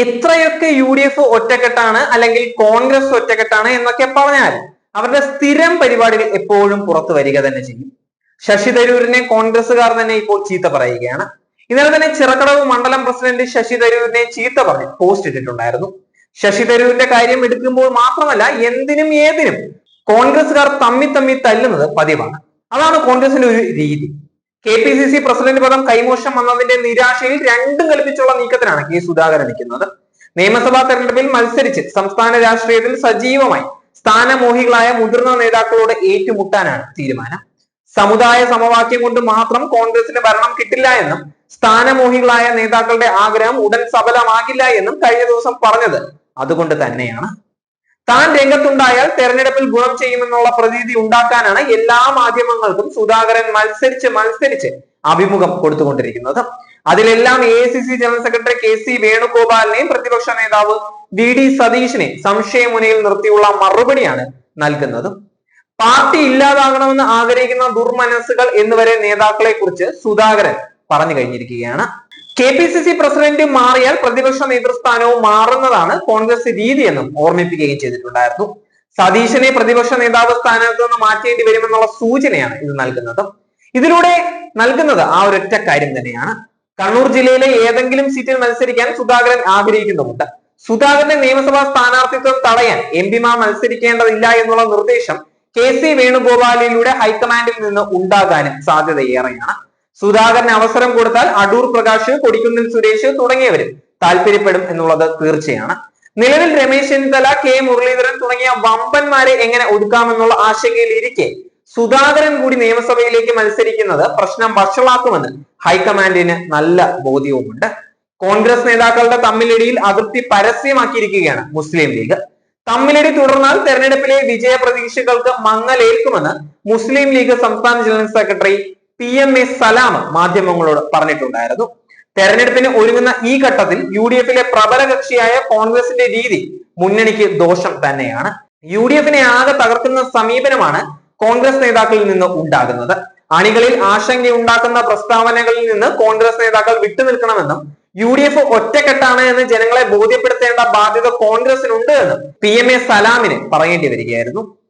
എത്രയൊക്കെ U D F ഒറ്റക്കെട്ടാണ് അല്ലെങ്കിൽ കോൺഗ്രസ് ഒറ്റക്കെട്ടാണ് എന്നൊക്കെ പറഞ്ഞാൽ അവരുടെ സ്ഥിരം പരിപാടികൾ എപ്പോഴും പുറത്തു വരിക തന്നെ ചെയ്യും. ശശി തരൂരിനെ കോൺഗ്രസ്സുകാർ തന്നെ ഇപ്പോൾ ചീത്ത പറയുകയാണ്. ഇന്നലെ തന്നെ ചിറക്കടവ് മണ്ഡലം പ്രസിഡന്റ് ശശി തരൂരിനെ ചീത്ത പറഞ്ഞ് പോസ്റ്റ് ഇട്ടിട്ടുണ്ടായിരുന്നു. ശശി തരൂരിന്റെ കാര്യം എടുക്കുമ്പോൾ മാത്രമല്ല എന്തിനും ഏതിനും കോൺഗ്രസ്സുകാർ തമ്മി തമ്മി തല്ലുന്നത് പതിവാണ്. അതാണ് കോൺഗ്രസിന്റെ ഒരു രീതി. K P C C president പദം കൈമോശം വന്നതിന്റെ നിരാശയിൽ രണ്ടും കൽപ്പിച്ചുള്ള നീക്കത്തിനാണ് കെ സുധാകരൻ നിൽക്കുന്നത്. നിയമസഭാ തെരഞ്ഞെടുപ്പിൽ മത്സരിച്ച് സംസ്ഥാന രാഷ്ട്രീയത്തിൽ സജീവമായി സ്ഥാനമോഹികളായ മുതിർന്ന നേതാക്കളോട് ഏറ്റുമുട്ടാനാണ് തീരുമാനം. സമുദായ സമവാക്യം കൊണ്ട് മാത്രം കോൺഗ്രസിന് ഭരണം കിട്ടില്ല എന്നും സ്ഥാനമോഹികളായ നേതാക്കളുടെ ആഗ്രഹം ഉടൻ സഫലമാകില്ല എന്നും കഴിഞ്ഞ ദിവസം പറഞ്ഞത് അതുകൊണ്ട് തന്നെയാണ്. താൻ രംഗത്തുണ്ടായാൽ തെരഞ്ഞെടുപ്പിൽ ഗുണം ചെയ്യുമെന്നുള്ള പ്രതീതി ഉണ്ടാക്കാനാണ് എല്ലാ മാധ്യമങ്ങൾക്കും സുധാകരൻ മത്സരിച്ച് മത്സരിച്ച് അഭിമുഖം കൊടുത്തുകൊണ്ടിരിക്കുന്നത്. അതിലെല്ലാം A C C general secretary K C വേണുഗോപാലിനെയും പ്രതിപക്ഷ നേതാവ് വി ഡി സതീഷിനെ സംശയമുനയിൽ നിർത്തിയുള്ള മറുപടിയാണ് നൽകുന്നത്. പാർട്ടി ഇല്ലാതാകണമെന്ന് ആഗ്രഹിക്കുന്ന ദുർമനസ്സുകൾ എന്നുവരെ നേതാക്കളെ കുറിച്ച് സുധാകരൻ പറഞ്ഞു കഴിഞ്ഞിരിക്കുകയാണ്. K P C C president മാറിയാൽ പ്രതിപക്ഷ നേതൃസ്ഥാനവും മാറുന്നതാണ് കോൺഗ്രസ് രീതി എന്നും ഓർമ്മിപ്പിക്കുകയും ചെയ്തിട്ടുണ്ടായിരുന്നു. സതീശനെ പ്രതിപക്ഷ നേതാവ് സ്ഥാനത്ത് നിന്ന് മാറ്റേണ്ടി വരുമെന്നുള്ള സൂചനയാണ് ഇത് നൽകുന്നത്. ഇതിലൂടെ നൽകുന്നത് ആ ഒരൊറ്റ കാര്യം തന്നെയാണ്. കണ്ണൂർ ജില്ലയിലെ ഏതെങ്കിലും സീറ്റിൽ മത്സരിക്കാൻ സുധാകരൻ ആഗ്രഹിക്കുന്നുമുണ്ട്. സുധാകരന്റെ നിയമസഭാ സ്ഥാനാർത്ഥിത്വം തടയാൻ എം പിമാർ മത്സരിക്കേണ്ടതില്ല എന്നുള്ള നിർദ്ദേശം കെ സി വേണുഗോപാലിലൂടെ ഹൈക്കമാൻഡിൽ നിന്ന് ഉണ്ടാകാനും സാധ്യതയേറെയാണ്. സുധാകരന് അവസരം കൊടുത്താൽ അടൂർ പ്രകാശ് കൊടിക്കുന്നിൽ സുരേഷ് തുടങ്ങിയവരും താല്പര്യപ്പെടും എന്നുള്ളത് തീർച്ചയാണ്. നിലവിൽ രമേശ് ചെന്നിത്തല കെ. മുരളീധരൻ തുടങ്ങിയ വമ്പന്മാരെ എങ്ങനെ ഒതുക്കാമെന്നുള്ള ആശങ്കയിൽ ഇരിക്കെ സുധാകരൻ കൂടി നിയമസഭയിലേക്ക് മത്സരിക്കുന്നത് പ്രശ്നം വഷളാക്കുമെന്ന് ഹൈക്കമാൻഡിന് നല്ല ബോധ്യവുമുണ്ട്. കോൺഗ്രസ് നേതാക്കളുടെ തമ്മിലിടിയിൽ അതിർത്തി പരസ്യമാക്കിയിരിക്കുകയാണ് മുസ്ലിം ലീഗ്. തമ്മിലടി തുടർന്നാൽ തെരഞ്ഞെടുപ്പിലെ വിജയ പ്രതീക്ഷകൾക്ക് മങ്ങലേൽക്കുമെന്ന് മുസ്ലിം ലീഗ് സംസ്ഥാന general secretary P M A Salam മാധ്യമങ്ങളോട് പറഞ്ഞിട്ടുണ്ടായിരുന്നു. തെരഞ്ഞെടുപ്പിന് ഒരുങ്ങുന്ന ഈ ഘട്ടത്തിൽ യു ഡി എഫിലെ പ്രബല കക്ഷിയായ കോൺഗ്രസിന്റെ രീതി മുന്നണിക്ക് ദോഷം തന്നെയാണ്. യു ഡി എഫിനെ ആകെ തകർക്കുന്ന സമീപനമാണ് കോൺഗ്രസ് നേതാക്കളിൽ നിന്ന് ഉണ്ടാകുന്നത്. അണികളിൽ ആശങ്കയുണ്ടാക്കുന്ന പ്രസ്താവനകളിൽ നിന്ന് കോൺഗ്രസ് നേതാക്കൾ വിട്ടുനിൽക്കണമെന്നും യു ഡി എഫ് ഒറ്റക്കെട്ടാണ് എന്ന് ജനങ്ങളെ ബോധ്യപ്പെടുത്തേണ്ട ബാധ്യത കോൺഗ്രസിനുണ്ട് എന്ന് പി എം എ സലാമിന് പറയേണ്ടി വരികയായിരുന്നു.